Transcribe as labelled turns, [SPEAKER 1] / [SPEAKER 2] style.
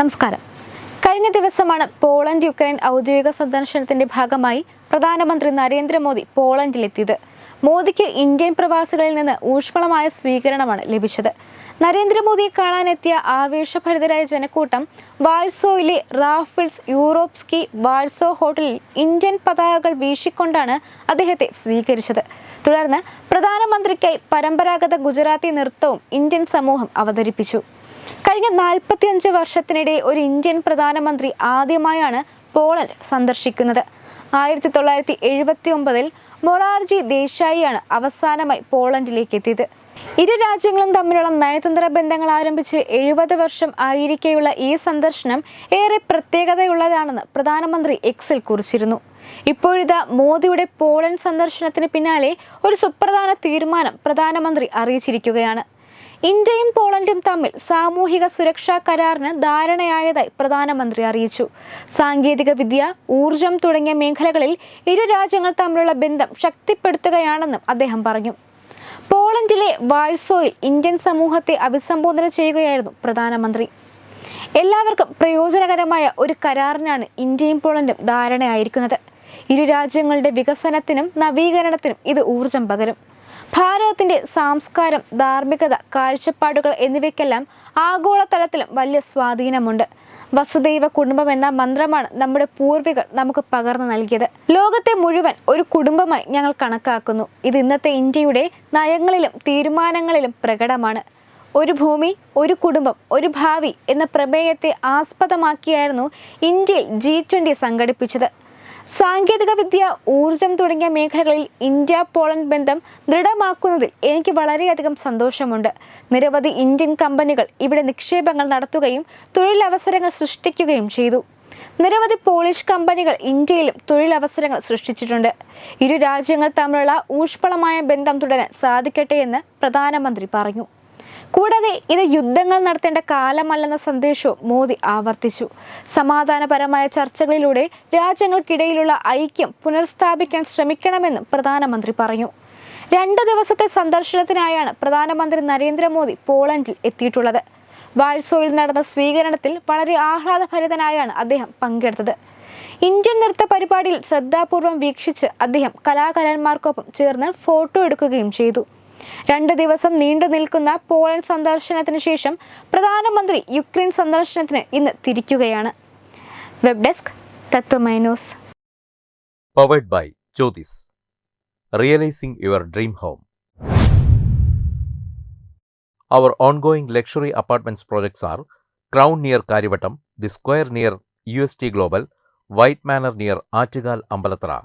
[SPEAKER 1] നമസ്കാരം. കഴിഞ്ഞ ദിവസമാണ് പോളണ്ട് യുക്രൈൻ ഔദ്യോഗിക സന്ദർശനത്തിന്റെ ഭാഗമായി പ്രധാനമന്ത്രി നരേന്ദ്രമോദി പോളണ്ടിലെത്തിയത്. മോദിക്ക് ഇന്ത്യൻ പ്രവാസികളിൽ നിന്ന് ഊഷ്മളമായ സ്വീകരണമാണ് ലഭിച്ചത്. നരേന്ദ്രമോദിയെ കാണാനെത്തിയ ആവേശഭരിതരായ ജനക്കൂട്ടം വാഴ്സോയിലെ റാഫിൾസ് യൂറോപ്സ്കി വാഴ്സോ ഹോട്ടലിൽ ഇന്ത്യൻ പതാകകൾ വീശിക്കൊണ്ടാണ് അദ്ദേഹത്തെ സ്വീകരിച്ചത്. തുടർന്ന് പ്രധാനമന്ത്രിക്കായി പരമ്പരാഗത ഗുജറാത്തി നൃത്തവും ഇന്ത്യൻ സമൂഹം അവതരിപ്പിച്ചു. കഴിഞ്ഞ നാൽപ്പത്തിയഞ്ച് വർഷത്തിനിടെ ഒരു ഇന്ത്യൻ പ്രധാനമന്ത്രി ആദ്യമായാണ് പോളണ്ട് സന്ദർശിക്കുന്നത്. ആയിരത്തി തൊള്ളായിരത്തി എഴുപത്തി ഒമ്പതിൽ മൊറാർജി ദേശായിയാണ് അവസാനമായി പോളണ്ടിലേക്ക് എത്തിയത് ഇരു രാജ്യങ്ങളും തമ്മിലുള്ള നയതന്ത്ര ബന്ധങ്ങൾ ആരംഭിച്ച് എഴുപത് വർഷം ആയിരിക്കെയുള്ള ഈ സന്ദർശനം ഏറെ പ്രത്യേകതയുള്ളതാണെന്ന് പ്രധാനമന്ത്രി എക്സിൽ കുറിച്ചിരുന്നു. ഇപ്പോഴിതാ മോദിയുടെ പോളണ്ട് സന്ദർശനത്തിന് പിന്നാലെ ഒരു സുപ്രധാന തീരുമാനം പ്രധാനമന്ത്രി അറിയിച്ചിരിക്കുകയാണ്. ഇന്ത്യയും പോളണ്ടും തമ്മിൽ സാമൂഹിക സുരക്ഷാ കരാറിന് ധാരണയായതായി പ്രധാനമന്ത്രി അറിയിച്ചു. സാങ്കേതിക വിദ്യ ഊർജം തുടങ്ങിയ മേഖലകളിൽ ഇരു രാജ്യങ്ങൾ തമ്മിലുള്ള ബന്ധം ശക്തിപ്പെടുത്തുകയാണെന്നും അദ്ദേഹം പറഞ്ഞു. പോളണ്ടിലെ വാഴ്സോയിൽ ഇന്ത്യൻ സമൂഹത്തെ അഭിസംബോധന ചെയ്യുകയായിരുന്നു പ്രധാനമന്ത്രി. എല്ലാവർക്കും പ്രയോജനകരമായ ഒരു കരാറിനാണ് ഇന്ത്യയും പോളണ്ടും ധാരണയായിരിക്കുന്നത്. ഇരു രാജ്യങ്ങളുടെ വികസനത്തിനും നവീകരണത്തിനും ഇത് ഊർജം പകരും. ഭാരതത്തിന്റെ സംസ്കാരം ധാർമ്മികത കാഴ്ചപ്പാടുകൾ എന്നിവയ്ക്കെല്ലാം ആഗോളതലത്തിലും വലിയ സ്വാധീനമുണ്ട്. വസുദൈവ കുടുംബം എന്ന മന്ത്രമാണ് നമ്മുടെ പൂർവികർ നമുക്ക് പകർന്നു നൽകിയത്. ലോകത്തെ മുഴുവൻ ഒരു കുടുംബമായി ഞങ്ങൾ കണക്കാക്കുന്നു. ഇത് ഇന്നത്തെ ഇന്ത്യയുടെ നയങ്ങളിലും തീരുമാനങ്ങളിലും പ്രകടമാണ്. ഒരു ഭൂമി ഒരു കുടുംബം ഒരു ഭാവി എന്ന പ്രമേയത്തെ ആസ്പദമാക്കിയായിരുന്നു ഇന്ത്യയിൽ ജി ട്വന്റി സംഘടിപ്പിച്ചത്. സാങ്കേതിക വിദ്യ ഊർജം തുടങ്ങിയ മേഖലകളിൽ ഇന്ത്യ പോളണ്ട് ബന്ധം ദൃഢമാക്കുന്നതിൽ എനിക്ക് വളരെയധികം സന്തോഷമുണ്ട്. നിരവധി ഇന്ത്യൻ കമ്പനികൾ ഇവിടെ നിക്ഷേപങ്ങൾ നടത്തുകയും തൊഴിലവസരങ്ങൾ സൃഷ്ടിക്കുകയും ചെയ്തു. നിരവധി പോളിഷ് കമ്പനികൾ ഇന്ത്യയിലും തൊഴിലവസരങ്ങൾ സൃഷ്ടിച്ചിട്ടുണ്ട്. ഇരു രാജ്യങ്ങൾ തമ്മിലുള്ള ഊഷ്മളമായ ബന്ധം തുടരാൻ സാധിക്കട്ടെ എന്ന് പ്രധാനമന്ത്രി പറഞ്ഞു. കൂടാതെ ഇത് യുദ്ധങ്ങൾ നടത്തേണ്ട കാലമല്ലെന്ന സന്ദേശവും മോദി ആവർത്തിച്ചു. സമാധാനപരമായ ചർച്ചകളിലൂടെ രാജ്യങ്ങൾക്കിടയിലുള്ള ഐക്യം പുനഃസ്ഥാപിക്കാൻ ശ്രമിക്കണമെന്നും പ്രധാനമന്ത്രി പറഞ്ഞു. രണ്ട് ദിവസത്തെ സന്ദർശനത്തിനായാണ് പ്രധാനമന്ത്രി നരേന്ദ്രമോദി പോളണ്ടിൽ എത്തിയിട്ടുള്ളത്. വാഴ്സോയിൽ നടന്ന സ്വീകരണത്തിൽ വളരെ ആഹ്ലാദഭരിതനായാണ് അദ്ദേഹം പങ്കെടുത്തത്. ഇന്ത്യൻ നൃത്ത പരിപാടിയിൽ ശ്രദ്ധാപൂർവം വീക്ഷിച്ച് അദ്ദേഹം കലാകാരന്മാർക്കൊപ്പം ചേർന്ന് ഫോട്ടോ എടുക്കുകയും ചെയ്തു. രണ്ട് ദിവസം നീണ്ടു നിൽക്കുന്ന പോളണ്ട് സന്ദർശനത്തിന് ശേഷം പ്രധാനമന്ത്രി യുക്രൈൻ സന്ദർശനത്തിന് ഇന്ന് തിരിക്കുകയാണ് web desk Tatwamayi news
[SPEAKER 2] powered by Jyotis. Realizing your dream home. Our ongoing luxury apartments projects are Crown near Karivattam, The Square near UST Global, White Manor near Achigal Ambalatra,